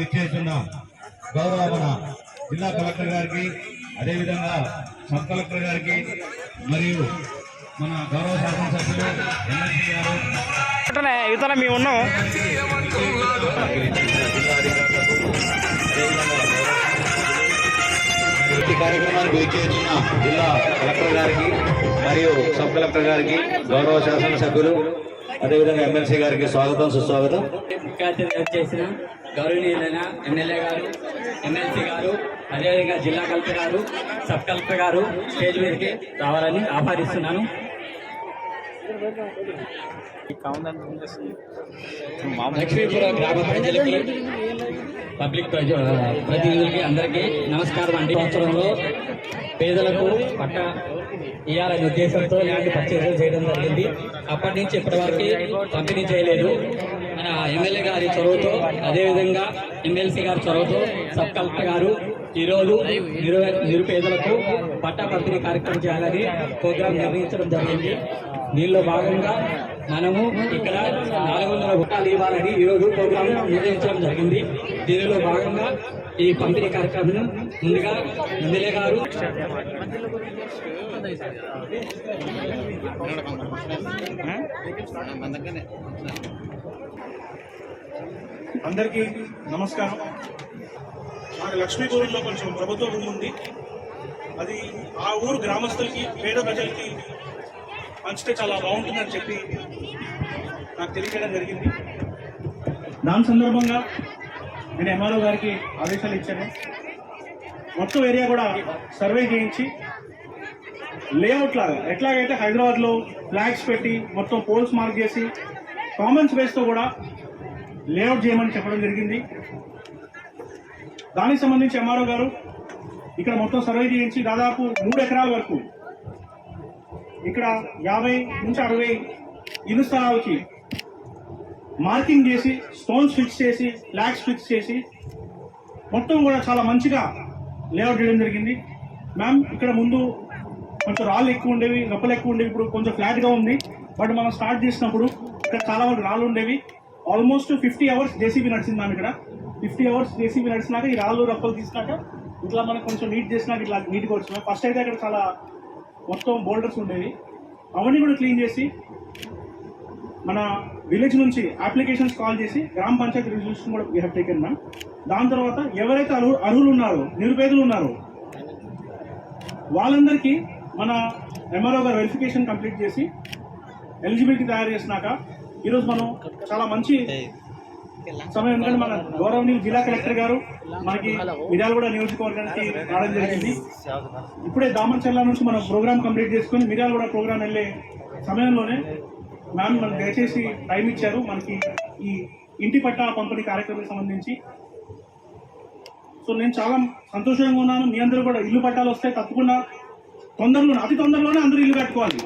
విచ్చేస్తున్న. గౌరవ మన జిల్లా కలెక్టర్ గారికి అదేవిధంగా సబ్ కలెక్టర్ గారికి మరియు మన గౌరవ శాసనసభ్యులు ఎమ్మెల్సీ గారు. ఇతర మేము ఉన్నాం. ఈ కార్యక్రమానికి విచ్చేసిన జిల్లా కలెక్టర్ గారికి మరియు సబ్ కలెక్టర్ గారికి గౌరవ శాసనసభ్యులు అదేవిధంగా ఎమ్మెల్సీ గారికి స్వాగతం సుస్వాగతం. ముఖ్య అతిథి గౌరవనీయులైన ఎమ్మెల్యే గారు ఎమ్మెల్సీ గారు అదేవిధంగా జిల్లా కలెక్టర్ గారు సబ్ కలెక్టర్ గారు స్టేజ్ మీదకి రావాలని ఆహ్వానిస్తున్నాను. లక్ష్మీపుర గ్రామ ప్రజలకి పబ్లిక్ ప్రతినిధులకి అందరికీ నమస్కారం అండి. సంవత్సరంలో పేదలకు పట్ట ఇవ్వాలనే ఉద్దేశంతో ఇలాంటి పర్చేసులు చేయడం జరిగింది. అప్పటి నుంచి ఇప్పటి వరకు పంపిణీ చేయలేదు. మన ఎమ్మెల్యే గారి చొరవతో అదేవిధంగా ఎమ్మెల్సీ గారి చొరవతో సబ్ కలెక్టర్ గారు ఈరోజు నిరు నిరుపేదలకు పట్టా కార్యక్రమం చేయాలని ప్రోగ్రాం నిర్వహించడం జరిగింది. దీనిలో భాగంగా మనము ఇక్కడ నాలుగు వందల గుట్టాలు ఇవ్వాలని ఈరోజు ప్రోగ్రాం నిర్వహించడం జరిగింది. దీనిలో భాగంగా ఈ పంపిణీ కార్యక్రమం ముందుగా ఎమ్మెల్యే గారు అందరికీ నమస్కారం. లక్ష్మీ లక్ష్మీపూర్లో కొంచెం ప్రభుత్వ భూమి ఉంది. అది ఆ ఊరు గ్రామస్తులకి పేద ప్రజలకి పంచితే చాలా బాగుంటుందని చెప్పి నాకు తెలియజేయడం జరిగింది. దాని సందర్భంగా నేను ఎంఆర్ఓ గారికి ఆదేశాలు ఇచ్చాను. మొత్తం ఏరియా కూడా సర్వే చేయించి లేఅవుట్ లాగా ఎట్లాగైతే హైదరాబాద్లో ఫ్లాగ్స్ పెట్టి మొత్తం పోల్స్ మార్క్ చేసి కామన్ స్పేస్తో కూడా లేఅవుట్ చేయమని చెప్పడం జరిగింది. దానికి సంబంధించి ఎంఆర్ఓ గారు ఇక్కడ మొత్తం సర్వే చేయించి దాదాపు మూడు ఎకరాల వరకు ఇక్కడ యాభై నుంచి అరవై ఇరు స్థలాలకి మార్కింగ్ చేసి స్టోన్స్ ఫిక్స్ చేసి ఫ్లాగ్స్ ఫిక్స్ చేసి మొత్తం కూడా చాలా మంచిగా లేఅవుట్ చేయడం జరిగింది. మ్యామ్ ఇక్కడ ముందు కొంచెం రాళ్ళు ఎక్కువ ఉండేవి రప్పలు ఎక్కువ ఉండేవి ఇప్పుడు కొంచెం ఫ్లాట్గా ఉంది. బట్ మనం స్టార్ట్ చేసినప్పుడు ఇక్కడ చాలా వరకు రాళ్ళు ఉండేవి. ఆల్మోస్ట్ ఫిఫ్టీ అవర్స్ జేసీబీ నడిచింది మ్యామ్ ఇక్కడ. ఫిఫ్టీ అవర్స్ జేసీబీ నడిచినాక ఈ రాళ్ళు రప్పలు తీసినాక ఇట్లా మనకు కొంచెం నీట్ చేసినాక ఇట్లా నీట్గా వచ్చినాయి ఫస్ట్ అయితే అక్కడ చాలా మొత్తం బోల్డర్స్ ఉండేవి. అవన్నీ కూడా క్లీన్ చేసి మన విలేజ్ నుంచి అప్లికేషన్స్ కాల్ చేసి గ్రామ పంచాయతీ రిజల్యూషన్ కూడా వీ హ్యావ్ టేకెన్ మ్యామ్ దాని తర్వాత ఎవరైతే అర్హు అర్హులు ఉన్నారో నిరుపేదలు ఉన్నారో వాళ్ళందరికీ మన ఎంఆర్ఓ గారు వెరిఫికేషన్ కంప్లీట్ చేసి ఎలిజిబిలిటీ తయారు చేసినాక ఈరోజు మనం చాలా మంచి సమయం ఎందుకంటే మన గౌరవనీయులు జిల్లా కలెక్టర్ గారు మనకి మిర్యాలగూడ నియోజకవర్గానికి రావడం జరిగింది. ఇప్పుడే దామన్చర్ల నుంచి మనం ప్రోగ్రామ్ కంప్లీట్ చేసుకుని మిర్యాలగూడ ప్రోగ్రామ్ వెళ్ళే సమయంలోనే మ్యామ్ మనకు దయచేసి టైం ఇచ్చారు. మనకి ఈ ఇంటి పట్టా పంపిణీ కార్యక్రమానికి సంబంధించి. సో నేను చాలా సంతోషంగా ఉన్నాను. మీ అందరూ కూడా ఇల్లు పట్టాలు వస్తే తప్పకుండా తొందరలో అతి తొందరలోనే అందరూ ఇల్లు కట్టుకోవాలి.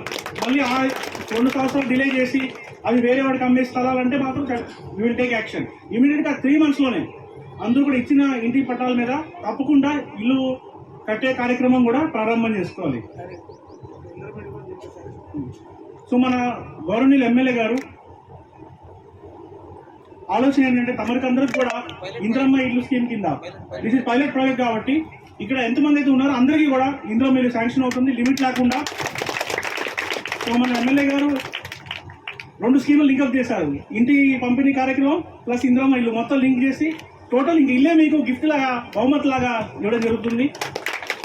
మళ్ళీ ఆ రెండు సంవత్సరాలు డిలే చేసి అవి వేరే వాడికి అమ్మే స్థలాలంటే మాత్రం విల్ టేక్ యాక్షన్ ఇమీడియట్గా త్రీ మంత్స్లోనే అందరూ కూడా ఇచ్చిన ఇంటి పట్టాల మీద తప్పకుండా ఇల్లు కట్టే కార్యక్రమం కూడా ప్రారంభం చేసుకోవాలి. సో మన గౌరవనీయులు ఎమ్మెల్యే గారు ఆలోచన ఏంటంటే తమరికందరికి కూడా ఇంద్రమ్మ ఇల్లు స్కీమ్ కింద. దిస్ ఇస్ పైలట్ ప్రాజెక్ట్ కాబట్టి ఇక్కడ ఎంతమంది అయితే ఉన్నారో అందరికీ కూడా ఇంద్రమ్మ ఇల్లు శాంక్షన్ అవుతుంది లిమిట్ లేకుండా మన ఎమ్మెల్యే గారు రెండు స్కీములు లింకప్ చేశారు. ఇంటి పంపిణీ కార్యక్రమం ప్లస్ ఇంద్రమ్మ ఇల్లు మొత్తం లింక్ చేసి టోటల్ ఇంక ఇల్లే మీకు గిఫ్ట్ లాగా బహుమతి లాగా ఇవ్వడం జరుగుతుంది.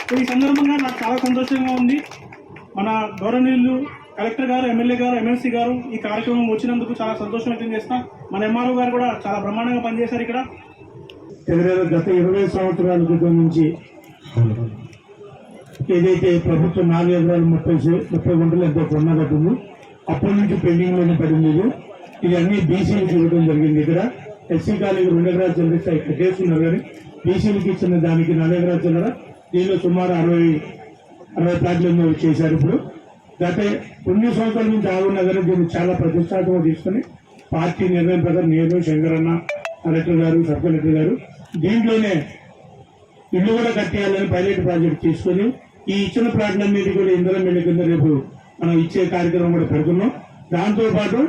సో ఈ సందర్భంగా నాకు చాలా సంతోషంగా ఉంది. మన గౌరవనీయులు కలెక్టర్ గారు ఎమ్మెల్యే గారు ఎమ్మెల్సీ గారు ఈ కార్యక్రమం వచ్చినందుకు చాలా సంతోషం వ్యక్తం చేస్తాం. మన ఎంఆర్ఓ గారు కూడా చాలా బ్రహ్మాండంగా పనిచేశారు ఇక్కడ. గత ఇరవై సంవత్సరాల క్రితం నుంచి ఏదైతే ప్రభుత్వం నాలుగు ఎకరాలు ముప్పై ముప్పై గుంటలు ఎంతో కొన్నదట్టుంది అప్పటి నుంచి పెండింగ్లోనే పడింది ఇది. ఇది అన్ని బీసీలకు ఇవ్వడం జరిగింది ఇక్కడ. ఎస్సీ కాలేజీ రెండు ఎకరాలు చెల్లిస్తే ఇక్కడ చేస్తున్నారు కానీ బీసీలకు ఇచ్చిన దానికి నాలుగు ఎకరాలు చెల్లరా? దీనిలో సుమారు అరవై అరవై ప్లాట్లు చేశారు ఇప్పుడు. గత కొన్ని సంవత్సరాల నుంచి ఆగున్నగానే దీన్ని చాలా ప్రతిష్టాత్మక తీసుకుని పార్టీ నిర్ణయం ప్రకారం నేను శంకరన్న కలెక్టర్ గారు సబ్ కలెక్టర్ గారు దీంట్లోనే ఇల్లు కూడా కట్టేయాలని పైలట్ ప్రాజెక్ట్ తీసుకొని ఈ ఇచ్చిన ప్లాట్లన్నిటి కూడా ఇందులో మిల్లు కింద రేపు మనం ఇచ్చే కార్యక్రమం కూడా పెడుతున్నాం. దాంతో పాటు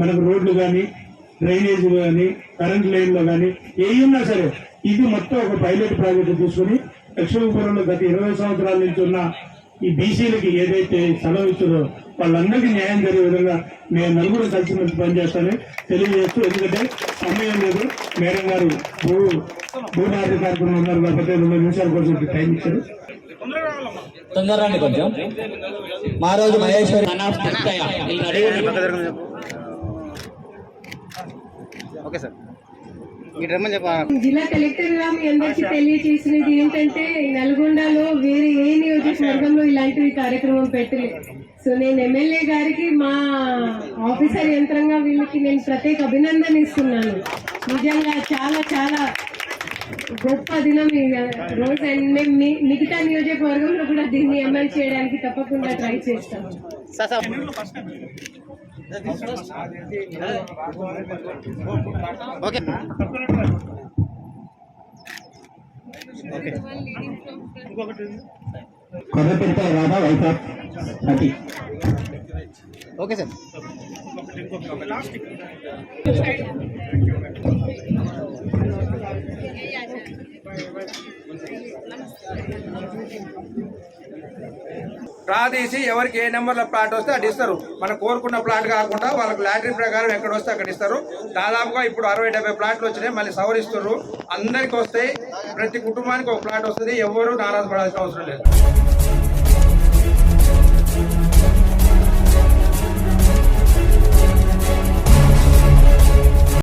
మనకు రోడ్లు కానీ డ్రైనేజీలు కానీ కరెంట్ లైన్లో కానీ ఏ ఉన్నా సరే ఇది మొత్తం ఒక పైలట్ ప్రాజెక్టు తీసుకుని లక్ష్మీపురంలో గత ఇరవై సంవత్సరాల నుంచి ఉన్న ఈ బీసీలకి ఏదైతే సెలవు ఇచ్చారో వాళ్ళందరికీ న్యాయం జరిగే విధంగా మేము నలుగురు కలిసి మెలిసి పనిచేస్తానని తెలియజేస్తూ ఎందుకంటే సమయం లేదు. మేడం గారు భూ భూనాథ కార్యక్రమం ఉన్నారు కాబట్టి రెండు నిమిషాల కోసం టైం ఇచ్చారు. తొందర రండి కొంచెం. మా రోజు మహేశ్వరి ఓకే సార్. జిల్లా కలెక్టర్గా మీ అందరికీ తెలియజేసినది ఏంటంటే నల్గొండలో వేరే ఏ నియోజకవర్గంలో ఇలాంటి కార్యక్రమం పెట్టలేదు. సో నేను ఎమ్మెల్యే గారికి మా ఆఫీసర్ యంత్రంగా వీళ్ళకి నేను ప్రత్యేక అభినందన ఇస్తున్నాను. నిజంగా చాలా చాలా గొప్ప దినం రోజు అండ్ మేము మిగతా నియోజకవర్గంలో కూడా దీన్ని అమలు చేయడానికి తప్పకుండా ట్రై చేస్తాం. Sir sir. ఓకే. కొర్రపెట్ట రాధా వైకాప్ సతీ. Okay sir. డ్రా తీసి ఎవరికి ఏ నెంబర్లో ప్లాట్ వస్తే అది ఇస్తారు. మనం కోరుకున్న ప్లాట్ కాకుండా వాళ్ళకి లాటరీ ప్రకారం ఎక్కడ వస్తే అక్కడ ఇస్తారు. దాదాపుగా ఇప్పుడు అరవై డెబ్బై ప్లాట్లు వచ్చినాయి మళ్ళీ సవరిస్తున్నారు అందరికి వస్తాయి ప్రతి కుటుంబానికి ఒక ప్లాట్ వస్తుంది ఎవరు నారాజు పడాల్సిన అవసరం లేదు.